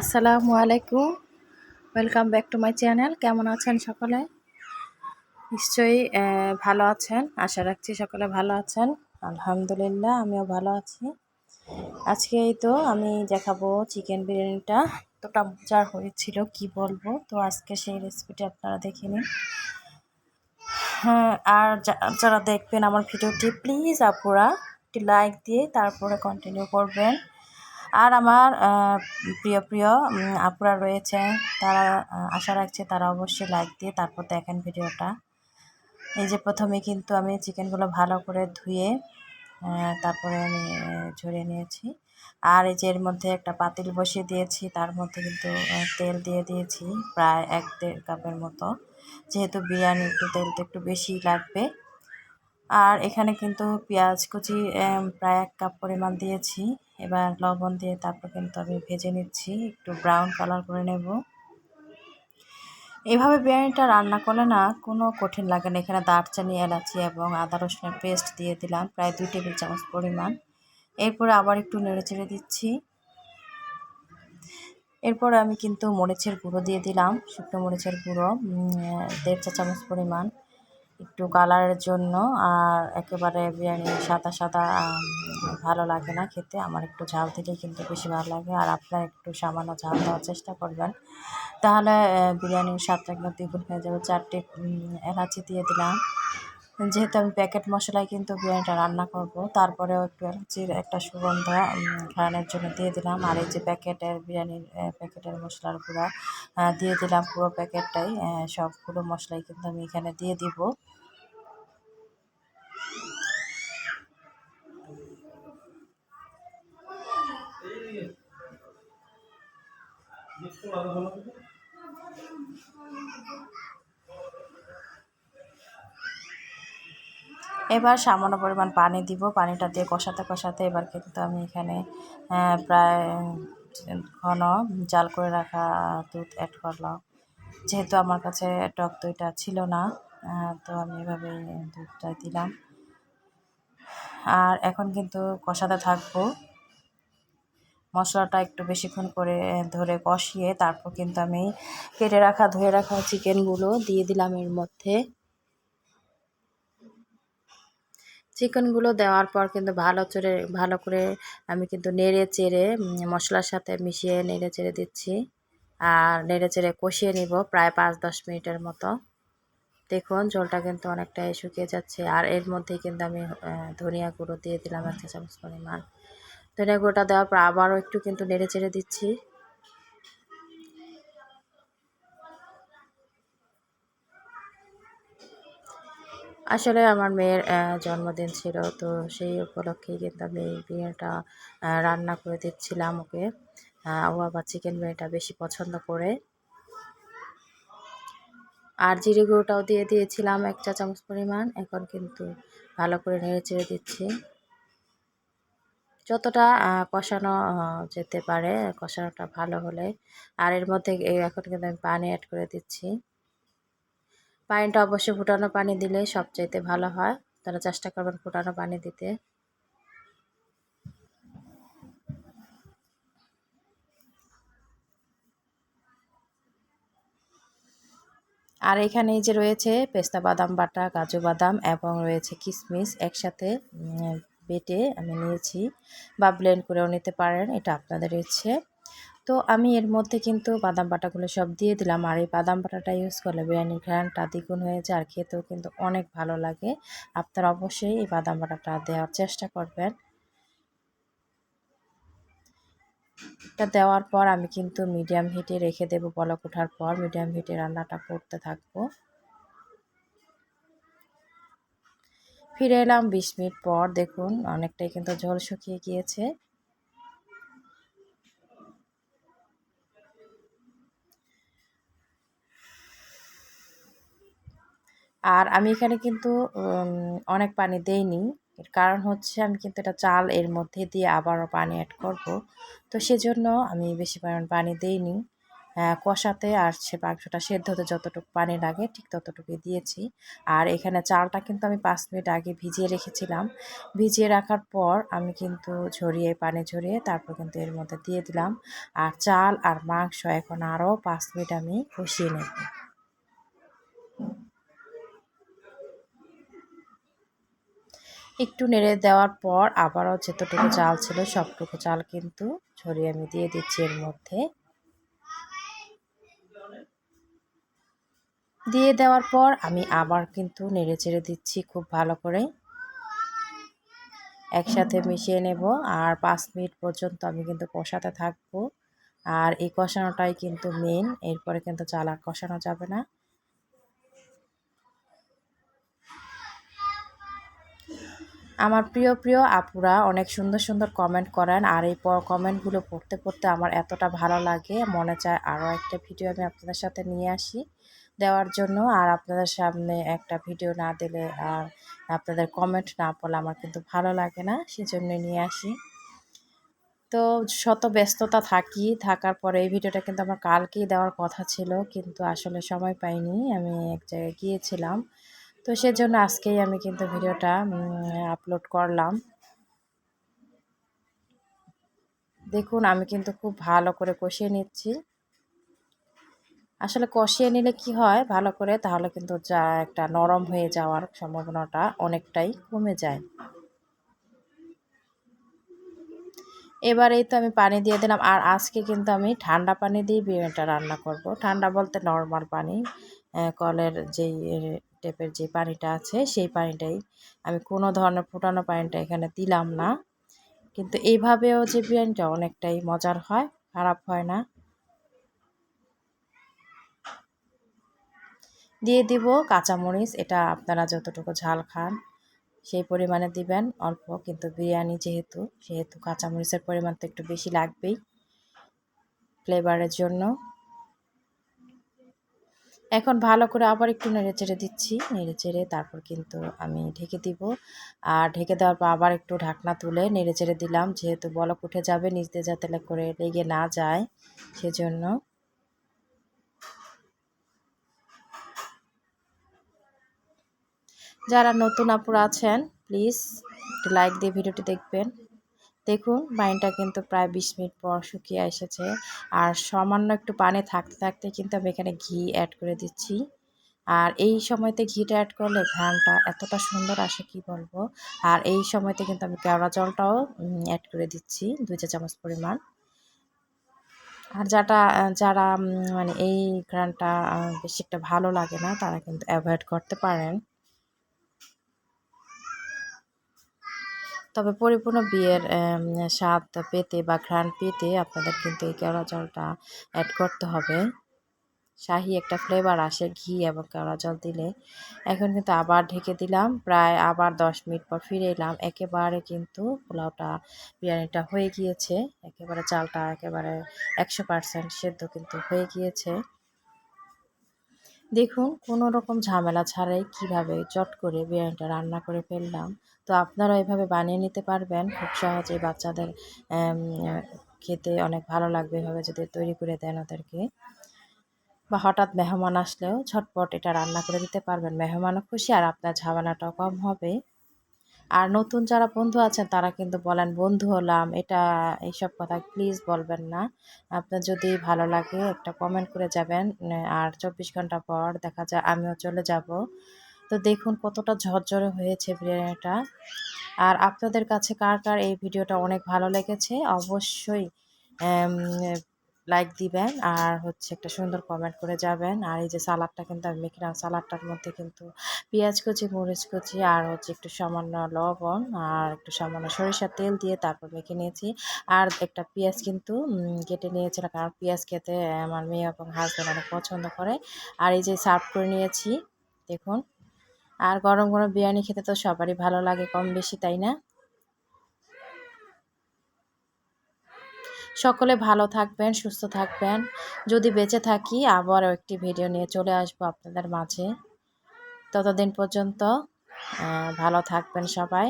আসসালামু আলাইকুম। Welcome back to my channel কেমন আছেন সকলে? নিশ্চয়ই ভালো আছেন। আশা রাখছি সকলে ভালো আছেন। আলহামদুলিল্লাহ, আমিও ভালো আছি। আজকে এই তো আমি দেখাবো চিকেন বিরিয়ানিটা। এতটা মজার হয়েছিল, কি বলব? তো আজকে সেই রেসিপিটি আপনারা দেখে নিন। হ্যাঁ আর যারা দেখবেন আমার ভিডিওটি প্লিজ আপুরা একটি লাইক দিয়ে তারপরে কন্টিনিউ করবেন। আর আমার প্রিয় প্রিয় আপুরা রয়েছে, তারা আশা রাখছে তারা অবশ্যই লাইক দিয়ে তারপর দেখেন ভিডিওটা। এই যে প্রথমে কিন্তু আমি চিকেনগুলো ভালো করে ধুয়ে তারপরে আমি ঝরিয়ে নিয়েছি। আর এই যে এর মধ্যে একটা পাতিল বসিয়ে দিয়েছি, তার মধ্যে কিন্তু তেল দিয়ে দিয়েছি, প্রায় এক দেড় কাপের মতো। যেহেতু বিরিয়ানি একটু তেলটা একটু বেশি লাগবে। আর এখানে কিন্তু পেঁয়াজ কুচি প্রায় এক কাপ পরিমাণ দিয়েছি। এবার লবণ দিয়ে তারপর কিন্তু আমি ভেজে নিচ্ছি, একটু ব্রাউন কালার করে নেব। এইভাবে বিরিয়ানিটা রান্না করলে না কোনো কঠিন লাগে না। এখানে দারচানি, এলাচি এবং আদা রসুনের পেস্ট দিয়ে দিলাম, প্রায় দুই টেবিল চামচ পরিমাণ। এরপরে আবার একটু নেড়ে চেড়ে দিচ্ছি। এরপরে আমি কিন্তু মরিচের গুঁড়ো দিয়ে দিলাম, শুকনো মরিচের গুঁড়ো দেড় চা চামচ পরিমাণ। একটু কালারের জন্য, আর একেবারে বিরিয়ানি সাদা সাদা ভালো লাগে না খেতে। আমার একটু ঝাল থেকে কিন্তু বেশি ভালো লাগে, আর আপনারা একটু সামান্য ঝাল দেওয়ার চেষ্টা করবেন। তাহলে বিরিয়ানির স্বাদটা একদম দ্বিগুণ হয়ে যাবে। চারটে এলাচি দিয়ে দিলাম। যেহেতু আমি প্যাকেট মশলায় কিন্তু বিরিয়ানিটা রান্না করব তারপরেও একটু এলাচির একটা সুগন্ধ উম, জন্য দিয়ে দিলাম। আর এই যে প্যাকেটের বিরিয়ানির প্যাকেটের মশলার গুঁড়া দিয়ে দিলাম পুরো প্যাকেটটাই সবগুলো মশলাই কিন্তু আমি এখানে দিয়ে দিব। এবার সামান্য পরিমাণ পানি দিব, পানিটা দিয়ে কষাতে কষাতে এবার কিন্তু আমি এখানে প্রায় ঘন জাল করে রাখা দুধ অ্যাড করলাম। যেহেতু আমার কাছে টক দইটা ছিল না তো আমি এভাবে দুধটা দিলাম। আর এখন কিন্তু কষাতে থাকব। মশলাটা একটু বেশিক্ষণ করে ধরে কষিয়ে তারপর কিন্তু আমি কেটে রাখা, ধুয়ে রাখা চিকেনগুলো দিয়ে দিলাম এর মধ্যে। চিকেনগুলো দেওয়ার পর কিন্তু ভালো চড়ে ভালো করে আমি কিন্তু নেড়ে চেড়ে মশলার সাথে মিশিয়ে নেড়ে চেড়ে দিচ্ছি। আর নেড়ে চেড়ে কষিয়ে নিব প্রায় পাঁচ দশ মিনিটের মতো। দেখুন, ঝোলটা কিন্তু অনেকটাই শুকিয়ে যাচ্ছে। আর এর মধ্যেই কিন্তু আমি ধনিয়া গুঁড়ো দিয়ে দিলাম, এক চা চামচ পরিমাণ। ধনিয়া গুঁড়োটা দেওয়ার পর আবারও একটু কিন্তু নেড়ে চেড়ে দিচ্ছি। আসলে আমার মেয়ের জন্মদিন ছিল, তো সেই উপলক্ষেই কিন্তু আমি বিরিয়ানিটা রান্না করে দিচ্ছিলাম ওকে। ও আবার চিকেন বিরিয়ানিটা বেশি পছন্দ করে। আর জিরে গুঁড়োটাও দিয়ে দিয়েছিলাম, এক চা চামচ পরিমাণ। এখন কিন্তু ভালো করে নেড়ে চেড়ে দিচ্ছি। যতটা কষানো যেতে পারে, কষানোটা ভালো হলে। আর এর মধ্যে এখন কিন্তু আমি পানি অ্যাড করে দিচ্ছি। পানিটা অবশ্যই ফুটানো পানি দিলে সবচাইতে ভালো হয়। তারা চেষ্টা করবেন ফুটানো পানি দিতে। আর এখানে যে রয়েছে পেস্তা বাদাম, বাটা, কাজু বাদাম এবং রয়েছে কিশমিশ একসাথে বেটে আমি নিয়েছি বা ব্লেন্ড করেও নিতে পারেন। এটা আপনাদের ইচ্ছে। তো আমি এর মধ্যে কিন্তু বাদাম বাটাগুলো সব দিয়ে দিলাম। আর এই বাদাম বাটাটা ইউজ করলে বিরিয়ানির ঘ্রাণটা দ্বিগুণ হয়ে যায় আর খেতেও কিন্তু অনেক ভালো লাগে। আপনারা অবশ্যই এই বাদাম বাটাটা দেওয়ার চেষ্টা করবেন। এটা দেওয়ার পর আমি কিন্তু মিডিয়াম হিটে রেখে দেবো বলক ওঠার পর। মিডিয়াম হিটে রান্নাটা করতে থাকব। ফিরে এলাম বিশ মিনিট পর। দেখুন, অনেকটাই কিন্তু ঝোল শুকিয়ে গিয়েছে। আর আমি এখানে কিন্তু অনেক পানি দেইনি। এর কারণ হচ্ছে আমি কিন্তু এটা চাল এর মধ্যে দিয়ে আবারও পানি অ্যাড করব। তো সেজন্য আমি বেশি পরিমাণ পানি দেইনি। কষাতে আর সে মাংসটা সেদ্ধ হতে যতটুকু পানি লাগে ঠিক ততটুকুই দিয়েছি। আর এখানে চালটা কিন্তু আমি পাঁচ মিনিট আগে ভিজিয়ে রেখেছিলাম। ভিজিয়ে রাখার পর আমি কিন্তু ঝরিয়ে, পানি ঝরিয়ে তারপর কিন্তু এর মধ্যে দিয়ে দিলাম। আর চাল আর মাংস এখন আরও পাঁচ মিনিট আমি কষিয়ে নেব। একটু নেড়ে দেওয়ার পর আবারও যতটুকু চাল ছিল সবটুকু চাল কিন্তু ছড়িয়ে আমি দিয়ে দিচ্ছি এর মধ্যে। দিয়ে দেওয়ার পর আমি আবার কিন্তু নেড়ে চেড়ে দিচ্ছি খুব ভালো করে। একসাথে মিশিয়ে নেব আর পাঁচ মিনিট পর্যন্ত আমি কিন্তু কষাতে থাকব। আর এই কষানোটাই কিন্তু মেন এরপরে কিন্তু চাল আর কষানো যাবে না। আমার প্রিয় প্রিয় আপুরা, অনেক সুন্দর সুন্দর কমেন্ট করেন। আর এই কমেন্টগুলো পড়তে পড়তে আমার এতটা ভালো লাগে। মনে চায় আরও একটা ভিডিও আমি আপনাদের সাথে নিয়ে আসি দেওয়ার জন্য। আর আপনাদের সামনে একটা ভিডিও না দিলে আর আপনাদের কমেন্ট না পড়লে আমার কিন্তু ভালো লাগে না সেজন্য নিয়ে আসি। তো শত ব্যস্ততা থাকি, থাকার পরে এই ভিডিওটা কিন্তু আমার কালকেই দেওয়ার কথা ছিল, কিন্তু আসলে সময় পাইনি। আমি এক জায়গায় গিয়েছিলাম। তো সেজন্য আজকেই আমি কিন্তু ভিডিওটা আপলোড করলাম। দেখুন, আমি কিন্তু খুব ভালো করে কষিয়ে নিচ্ছি। আসলে কষিয়ে নিলে কি হয়, ভালো করে, তাহলে কিন্তু যা একটা নরম হয়ে যাওয়ার সম্ভাবনাটা অনেকটাই কমে যায়। এবারেই তো আমি পানি দিয়ে দিলাম, আর আজকে কিন্তু আমি ঠান্ডা পানি দিয়ে বিরিয়ানিটা রান্না করব। ঠান্ডা বলতে নর্মাল পানি কলের যেই টাইপের যে পানিটা আছে, সেই পানিটাই। আমি কোনো ধরনের ফুটানো পানিটা এখানে দিলাম না। কিন্তু এইভাবেও যে বিরিয়ানিটা অনেকটাই মজার হয়, খারাপ হয় না। দিয়ে দিব কাঁচামরিচ, এটা আপনারা যতটুকু ঝাল খান, সেই পরিমাণে দিবেন, অল্প। কিন্তু বিরিয়ানি যেহেতু, সেহেতু কাঁচামরিচের পরিমাণ তো একটু বেশি লাগবেই ফ্লেভারের জন্য। এখন ভালো করে আবার একটু নেড়ে চেড়ে দিচ্ছি। নেড়ে চেড়ে তারপর কিন্তু আমি ঢেকে দিব। আর ঢেকে দেওয়ার পর আবার একটু ঢাকনা তুলে নেড়ে চেড়ে দিলাম। যেহেতু বলক উঠে যাবে, নিচ দিয়ে যাতে করে লেগে না যায়, সেজন্য যারা নতুন আপুরা আছেন প্লিজ লাইক দিয়ে ভিডিওটি দেখবেন। দেখুন বাইনটা কিন্তু প্রায় বিশ মিনিট পর শুকিয়ে এসেছে। আর সামান্য একটু পানি থাকতে থাকতে কিন্তু আমি এখানে ঘি অ্যাড করে দিচ্ছি। আর এই সময়তে ঘিটা অ্যাড করলে ঘ্রানটা এতটা সুন্দর আসে, কি বলব? আর এই সময়তে কিন্তু আমি কেওড়া জলটাও অ্যাড করে দিচ্ছি, দুই চা চামচ পরিমাণ। আর যারা যারা মানে এই ঘ্রানটা বেশি একটা ভালো লাগে না, তারা কিন্তু অ্যাভয়েড করতে পারেন। তবে পরিপূর্ণ বিয়ের স্বাদ পেতে বা ঘ্রাণ পেতে আপনাদের কিন্তু এই কেওড়া জলটা অ্যাড করতে হবে। শাহি একটা ফ্লেভার আসে ঘি এবং কেওড়া জল দিলে। এখন কিন্তু আবার ঢেকে দিলাম, প্রায় আবার দশ মিনিট পর ফিরে এলাম। একেবারে কিন্তু পোলাওটা, বিরিয়ানিটা হয়ে গিয়েছে। একেবারে চালটা একেবারে একশো পারসেন্ট সেদ্ধ কিন্তু হয়ে গিয়েছে। দেখুন, কোনো রকম ঝামেলা ছাড়াই কীভাবে চট করে বিরিয়ানিটা রান্না করে ফেললাম। তো আপনারা এভাবে বানিয়ে নিতে পারবেন। খুব সহজে বাচ্চাদের খেতে অনেক ভালো লাগবে এভাবে যদি তৈরি করে দেন ওদেরকে। বা হঠাৎ মেহমান আসলেও ঝটপট এটা রান্না করে দিতে পারবেন। মেহমানও খুশি আর আপনার ঝামেলাটাও কম হবে। আর নতুন যারা বন্ধু আছেন, তারা কিন্তু বলেন, বন্ধু হলাম, এটা, এইসব কথা প্লিজ বলবেন না। আপনার যদি ভালো লাগে, একটা কমেন্ট করে যাবেন, আর চব্বিশ ঘণ্টা পর দেখা যায় আমিও চলে যাব। তো দেখুন কতটা ঝরঝরে হয়েছে বিরিয়ানিটা। আর আপনাদের কাছে কার কার এই ভিডিওটা অনেক ভালো লেগেছে? অবশ্যই লাইক দিবেন, আর হচ্ছে একটা সুন্দর কমেন্ট করে যাবেন। আর এই যে সালাদটা কিন্তু আমি মেখে সালাদটার মধ্যে কিন্তু পেঁয়াজ কুচি, মরিচ কুচি, আর হচ্ছে একটু সামান্য লবণ, আর একটু সামান্য সরিষার তেল দিয়ে তারপর মেখে নিয়েছি। আর একটা পেঁয়াজ কিন্তু কেটে নিয়েছিলাম, কারণ পেঁয়াজ খেতে আমার মেয়ে এবং হাজব্যান্ড অনেক পছন্দ করে। আর এই যে সার্ভ করে নিয়েছি, দেখুন। আর গরম গরম বিরিয়ানি খেতে তো সবারই ভালো লাগে কম বেশি, তাই না? সকলে ভালো থাকবেন, সুস্থ থাকবেন। যদি বেঁচে থাকি, আবারও একটি ভিডিও নিয়ে চলে আসব আপনাদের মাঝে। ততদিন পর্যন্ত ভালো থাকবেন সবাই।